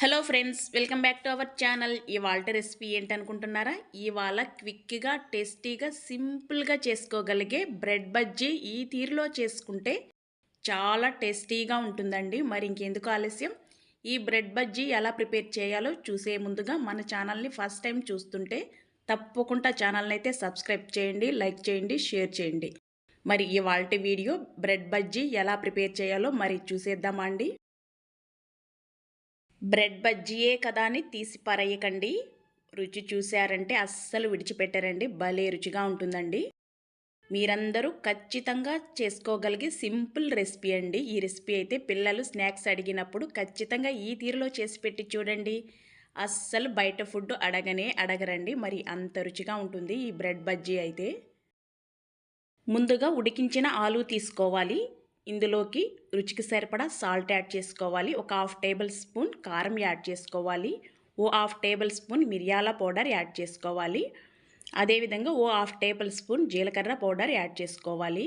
Hello friends welcome back to our channel ఇవాళ recipe ఏంటనుకుంటున్నారా? ఇవాళ క్విక్గా టేస్టీగా సింపుల్గా చేసుకోగలిగే బ్రెడ్ బజ్జీ ఈ తీరులో చేసుకుంటే చాలా టేస్టీగా ఉంటుందండి. మరి ఇంకెందుకు ఆలస్యం? ఈ బ్రెడ్ బజ్జీ ఎలా ప్రిపేర్ చేయాలో చూసే ముందుగా మన ఛానల్ని ఫస్ట్ టైం చూస్తుంటే తప్పకుండా ఛానల్ని అయితే సబ్స్క్రైబ్ చేయండి లైక్ చేయండి షేర్ చేయండి. మరి ఇవాళ వీడియో బ్రెడ్ బజ్జీ ఎలా ప్రిపేర్ చేయాలో మరి చూసేద్దామా అండి? బ్రెడ్ బజ్జీయే కదా అని తీసి పరయకండి. రుచి చూశారంటే అస్సలు విడిచిపెట్టారండి. భలే రుచిగా ఉంటుందండి. మీరందరూ ఖచ్చితంగా చేసుకోగలిగే సింపుల్ రెసిపీ అండి. ఈ రెసిపీ అయితే పిల్లలు స్నాక్స్ అడిగినప్పుడు ఖచ్చితంగా ఈ తీరులో చేసి పెట్టి చూడండి. అస్సలు బయట ఫుడ్ అడగనే అడగరండి. మరి అంత రుచిగా ఉంటుంది ఈ బ్రెడ్ బజ్జీ అయితే. ముందుగా ఉడికించిన ఆలు తీసుకోవాలి. ఇందులోకి రుచికి సరిపడా సాల్ట్ యాడ్ చేసుకోవాలి. ఒక హాఫ్ టేబుల్ స్పూన్ కారం యాడ్ చేసుకోవాలి. ఓ హాఫ్ టేబుల్ స్పూన్ మిరియాల పౌడర్ యాడ్ చేసుకోవాలి. అదేవిధంగా ఓ హాఫ్ టేబుల్ స్పూన్ జీలకర్ర పౌడర్ యాడ్ చేసుకోవాలి.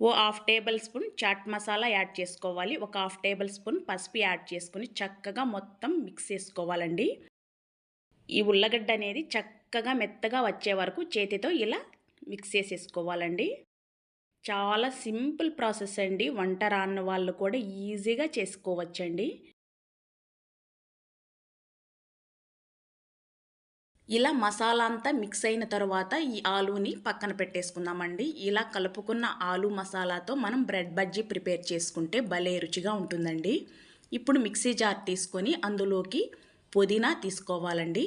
ఓ half table spoon chaat masala add చేసుకోవాలి. ఒక హాఫ్ టేబుల్ స్పూన్ పసుపు యాడ్ చేసుకుని చక్కగా మొత్తం మిక్స్ చేసుకోవాలండి. ఈ ఉల్లగడ్డ అనేది చక్కగా మెత్తగా వచ్చే వరకు చేతితో ఇలా మిక్స్ చేసేసుకోవాలండి. చాలా సింపుల్ ప్రాసెస్ అండి. వంట రాన్న వాళ్ళు కూడా ఈజీగా చేసుకోవచ్చండి. ఇలా మసాలా అంతా మిక్స్ అయిన తర్వాత ఈ ఆలూని పక్కన పెట్టేసుకుందామండి. ఇలా కలుపుకున్న ఆలు మసాలాతో మనం బ్రెడ్ బజ్జీ ప్రిపేర్ చేసుకుంటే భలే రుచిగా ఉంటుందండి. ఇప్పుడు మిక్సీ జార్ తీసుకొని అందులోకి పుదీనా తీసుకోవాలండి.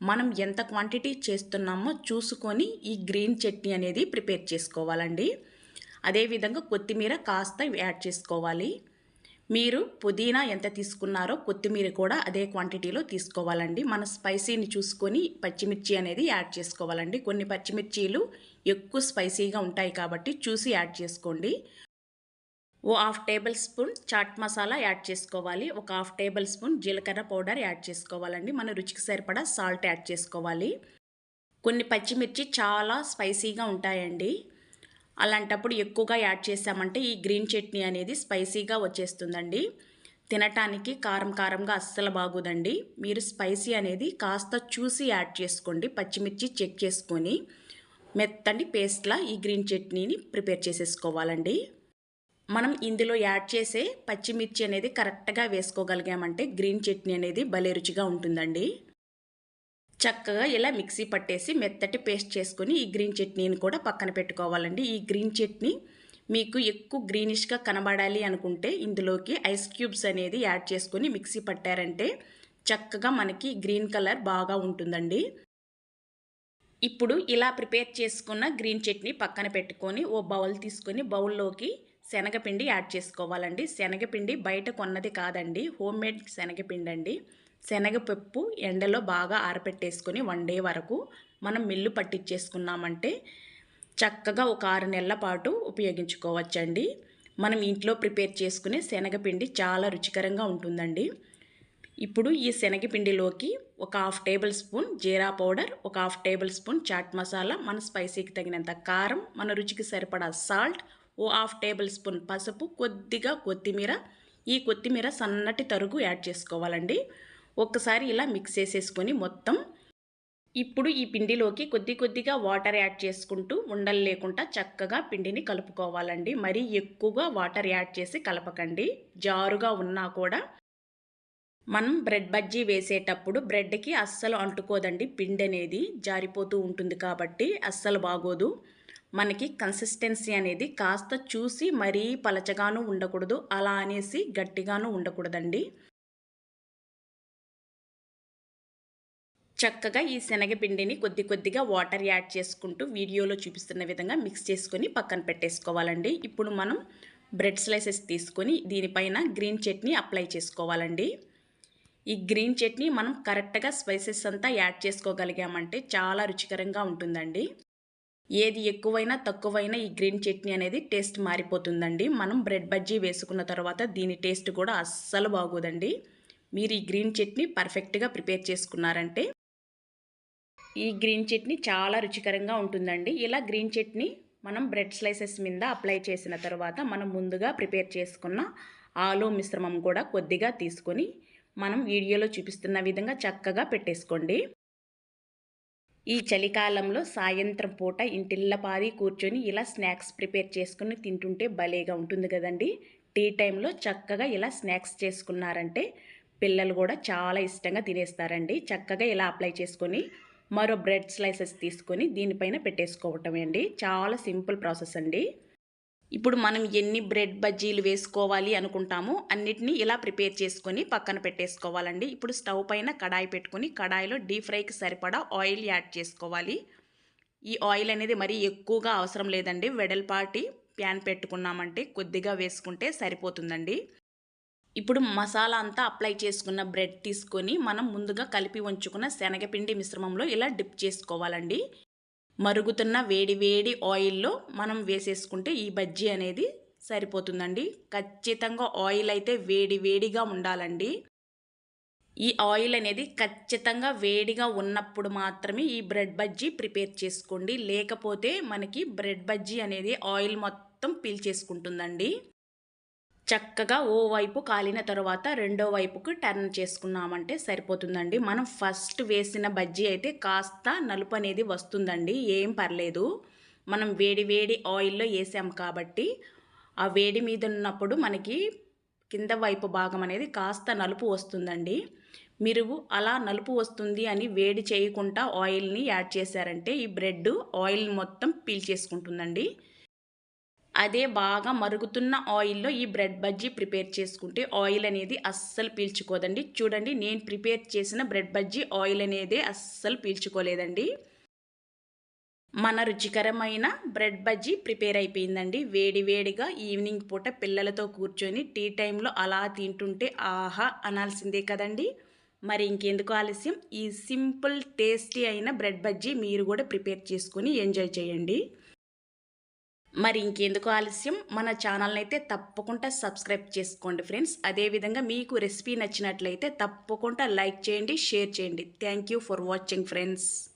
మనం ఎంత క్వాంటిటీ చేస్తున్నామో చూసుకొని ఈ గ్రీన్ చట్నీ అనేది ప్రిపేర్ చేసుకోవాలండి. అదేవిధంగా కొత్తిమీర కాస్త యాడ్ చేసుకోవాలి. మీరు పుదీనా ఎంత తీసుకున్నారో కొత్తిమీర కూడా అదే క్వాంటిటీలో తీసుకోవాలండి. మన స్పైసీని చూసుకొని పచ్చిమిర్చి అనేది యాడ్ చేసుకోవాలండి. కొన్ని పచ్చిమిర్చీలు ఎక్కువ స్పైసీగా ఉంటాయి కాబట్టి చూసి యాడ్ చేసుకోండి. ఓ half table spoon chaat masala add చేసుకోవాలి. ఒక హాఫ్ టేబుల్ స్పూన్ జీలకర్ర పౌడర్ యాడ్ చేసుకోవాలండి. మన రుచికి సరిపడా సాల్ట్ యాడ్ చేసుకోవాలి. కొన్ని పచ్చిమిర్చి చాలా స్పైసీగా ఉంటాయండి. అలాంటప్పుడు ఎక్కువగా యాడ్ చేసామంటే ఈ గ్రీన్ చట్నీ అనేది స్పైసీగా వచ్చేస్తుందండి. తినటానికి కారం కారంగా అస్సలు బాగోదండి. మీరు స్పైసీ అనేది కాస్త చూసి యాడ్ చేసుకోండి. పచ్చిమిర్చి చెక్ చేసుకొని మెత్తని పేస్ట్లా ఈ గ్రీన్ చట్నీని ప్రిపేర్ చేసేసుకోవాలండి. మనం ఇందులో యాడ్ చేసే పచ్చిమిర్చి అనేది కరెక్ట్గా వేసుకోగలిగామంటే గ్రీన్ చట్నీ అనేది భలే రుచిగా ఉంటుందండి. చక్కగా ఇలా మిక్సీ పట్టేసి మెత్తటి పేస్ట్ చేసుకొని ఈ గ్రీన్ చట్నీని కూడా పక్కన పెట్టుకోవాలండి. ఈ గ్రీన్ చట్నీ మీకు ఎక్కువ గ్రీనిష్గా కనబడాలి అనుకుంటే ఇందులోకి ఐస్ క్యూబ్స్ అనేది యాడ్ చేసుకొని మిక్సీ పట్టారంటే చక్కగా మనకి గ్రీన్ కలర్ బాగా ఉంటుందండి. ఇప్పుడు ఇలా ప్రిపేర్ చేసుకున్న గ్రీన్ చట్నీ పక్కన పెట్టుకొని ఓ బౌల్ తీసుకొని బౌల్లోకి శనగపిండి యాడ్ చేసుకోవాలండి. శనగపిండి బయట కొన్నది కాదండి. హోమ్ మేడ్ శనగపిండి అండి శనగపప్పు ఎండలో బాగా ఆరపెట్టేసుకొని వన్ డే వరకు మనం మిల్లు పట్టించేసుకున్నామంటే చక్కగా ఒక ఆరు నెలల పాటు ఉపయోగించుకోవచ్చండి. మనం ఇంట్లో ప్రిపేర్ చేసుకునే శనగపిండి చాలా రుచికరంగా ఉంటుందండి. ఇప్పుడు ఈ శనగపిండిలోకి ఒక half table spoon jeera powder ఒక half table spoon chaat masala మన స్పైసీకి తగినంత కారం మన రుచికి సరిపడా సాల్ట్ ఓ హాఫ్ టేబుల్ స్పూన్ పసుపు కొద్దిగా కొత్తిమీర. ఈ కొత్తిమీర సన్నటి తరుగు యాడ్ చేసుకోవాలండి. ఒక్కసారి ఇలా మిక్స్ చేసేసుకొని మొత్తం ఇప్పుడు ఈ పిండిలోకి కొద్ది కొద్దిగా వాటర్ యాడ్ చేసుకుంటూ ఉండలు లేకుండా చక్కగా పిండిని కలుపుకోవాలండి. మరీ ఎక్కువగా వాటర్ యాడ్ చేసి కలపకండి. జారుగా ఉన్నా కూడా మనం బ్రెడ్ బజ్జీ వేసేటప్పుడు బ్రెడ్కి అస్సలు అంటుకోదండి పిండి అనేది. జారిపోతూ ఉంటుంది కాబట్టి అస్సలు బాగోదు. మనకి కన్సిస్టెన్సీ అనేది కాస్త చూసి మరీ పలచగాను ఉండకూడదు. అలా అనేసి గట్టిగాను ఉండకూడదండి. చక్కగా ఈ శనగపిండిని కొద్ది కొద్దిగా వాటర్ యాడ్ చేసుకుంటూ వీడియోలో చూపిస్తున్న విధంగా మిక్స్ చేసుకొని పక్కన పెట్టేసుకోవాలండి. ఇప్పుడు మనం బ్రెడ్ స్లైసెస్ తీసుకొని దీనిపైన గ్రీన్ చట్నీ అప్లై చేసుకోవాలండి. ఈ గ్రీన్ చట్నీ మనం కరెక్ట్గా స్పైసెస్ అంతా యాడ్ చేసుకోగలిగామంటే చాలా రుచికరంగా ఉంటుందండి. ఏది ఎక్కువైనా తక్కువైనా ఈ గ్రీన్ చట్నీ అనేది టేస్ట్ మారిపోతుందండి. మనం బ్రెడ్ బజ్జీ వేసుకున్న తర్వాత దీని టేస్ట్ కూడా అస్సలు బాగోదండి. మీరు ఈ గ్రీన్ చట్నీ పర్ఫెక్ట్గా ప్రిపేర్ చేసుకున్నారంటే ఈ గ్రీన్ చట్నీ చాలా రుచికరంగా ఉంటుందండి. ఇలా గ్రీన్ చట్నీ మనం బ్రెడ్ స్లైసెస్ మీద అప్లై చేసిన తర్వాత మనం ముందుగా ప్రిపేర్ చేసుకున్న ఆలు మిశ్రమం కూడా కొద్దిగా తీసుకొని మనం వీడియోలో చూపిస్తున్న విధంగా చక్కగా పెట్టేసుకోండి. ఈ చలికాలంలో సాయంత్రం పూట ఇంటిల్లపాది కూర్చొని ఇలా స్నాక్స్ ప్రిపేర్ చేసుకుని తింటుంటే భలేగా ఉంటుంది కదండి. టీ టైంలో చక్కగా ఇలా స్నాక్స్ చేసుకున్నారంటే పిల్లలు కూడా చాలా ఇష్టంగా తినేస్తారండి. చక్కగా ఇలా అప్లై చేసుకొని మరో బ్రెడ్ స్లైసెస్ తీసుకొని దీనిపైన పెట్టేసుకోవటమే అండి. చాలా సింపుల్ ప్రాసెస్ అండి. ఇప్పుడు మనం ఎన్ని బ్రెడ్ బజ్జీలు వేసుకోవాలి అనుకుంటామో అన్నిటినీ ఇలా ప్రిపేర్ చేసుకొని పక్కన పెట్టేసుకోవాలండి. ఇప్పుడు స్టవ్ పైన కడాయి పెట్టుకొని కడాయిలో డీప్ ఫ్రైకి సరిపడా ఆయిల్ యాడ్ చేసుకోవాలి. ఈ ఆయిల్ అనేది మరీ ఎక్కువగా అవసరం లేదండి. వెడల్పాటి ప్యాన్ పెట్టుకున్నామంటే కొద్దిగా వేసుకుంటే సరిపోతుందండి. ఇప్పుడు మసాలా అంతా అప్లై చేసుకున్న బ్రెడ్ తీసుకొని మనం ముందుగా కలిపి ఉంచుకున్న శనగపిండి మిశ్రమంలో ఇలా డిప్ చేసుకోవాలండి. మరుగుతున్న వేడి వేడి ఆయిల్లో మనం వేసేసుకుంటే ఈ బజ్జీ అనేది సరిపోతుందండి. ఖచ్చితంగా ఆయిల్ అయితే వేడి వేడిగా ఉండాలండి. ఈ ఆయిల్ అనేది ఖచ్చితంగా వేడిగా ఉన్నప్పుడు మాత్రమే ఈ బ్రెడ్ బజ్జీ ప్రిపేర్ చేసుకోండి. లేకపోతే మనకి బ్రెడ్ బజ్జీ అనేది ఆయిల్ మొత్తం పీల్చేసుకుంటుందండి చక్కగా ఓ వైపు కాలిన తర్వాత రెండో వైపుకు టర్న్ చేసుకున్నామంటే సరిపోతుందండి. మనం ఫస్ట్ వేసిన బజ్జీ అయితే కాస్త నలుపు అనేది వస్తుందండి. ఏం పర్లేదు. మనం వేడి వేడి ఆయిల్లో వేసాం కాబట్టి ఆ వేడి మీద ఉన్నప్పుడు మనకి కింద వైపు భాగం అనేది కాస్త నలుపు వస్తుందండి. మీరు అలా నలుపు వస్తుంది అని వేడి చేయకుండా ఆయిల్ని యాడ్ చేశారంటే ఈ బ్రెడ్ ఆయిల్ మొత్తం పీల్చేసుకుంటుందండి అదే బాగా మరుగుతున్న ఆయిల్లో ఈ బ్రెడ్ బజ్జీ ప్రిపేర్ చేసుకుంటే ఆయిల్ అనేది అస్సలు పీల్చుకోదండి. చూడండి నేను ప్రిపేర్ చేసిన బ్రెడ్ బజ్జీ ఆయిల్ అనేది అస్సలు పీల్చుకోలేదండి. మన రుచికరమైన బ్రెడ్ బజ్జీ ప్రిపేర్ అయిపోయిందండి. వేడి వేడిగా ఈవినింగ్ పూట పిల్లలతో కూర్చొని టీ టైంలో అలా తింటుంటే ఆహా అనాల్సిందే కదండి. మరి ఇంకెందుకు ఆలస్యం? ఈ సింపుల్ టేస్టీ అయిన బ్రెడ్ బజ్జీ మీరు కూడా ప్రిపేర్ చేసుకొని ఎంజాయ్ చేయండి. మరి ఇంకెందుకు ఆలస్యం? మన ఛానల్ని అయితే తప్పకుండా సబ్స్క్రైబ్ చేసుకోండి ఫ్రెండ్స్. అదేవిధంగా మీకు రెసిపీ నచ్చినట్లయితే తప్పకుండా లైక్ చేయండి షేర్ చేయండి. Thank you for watching friends.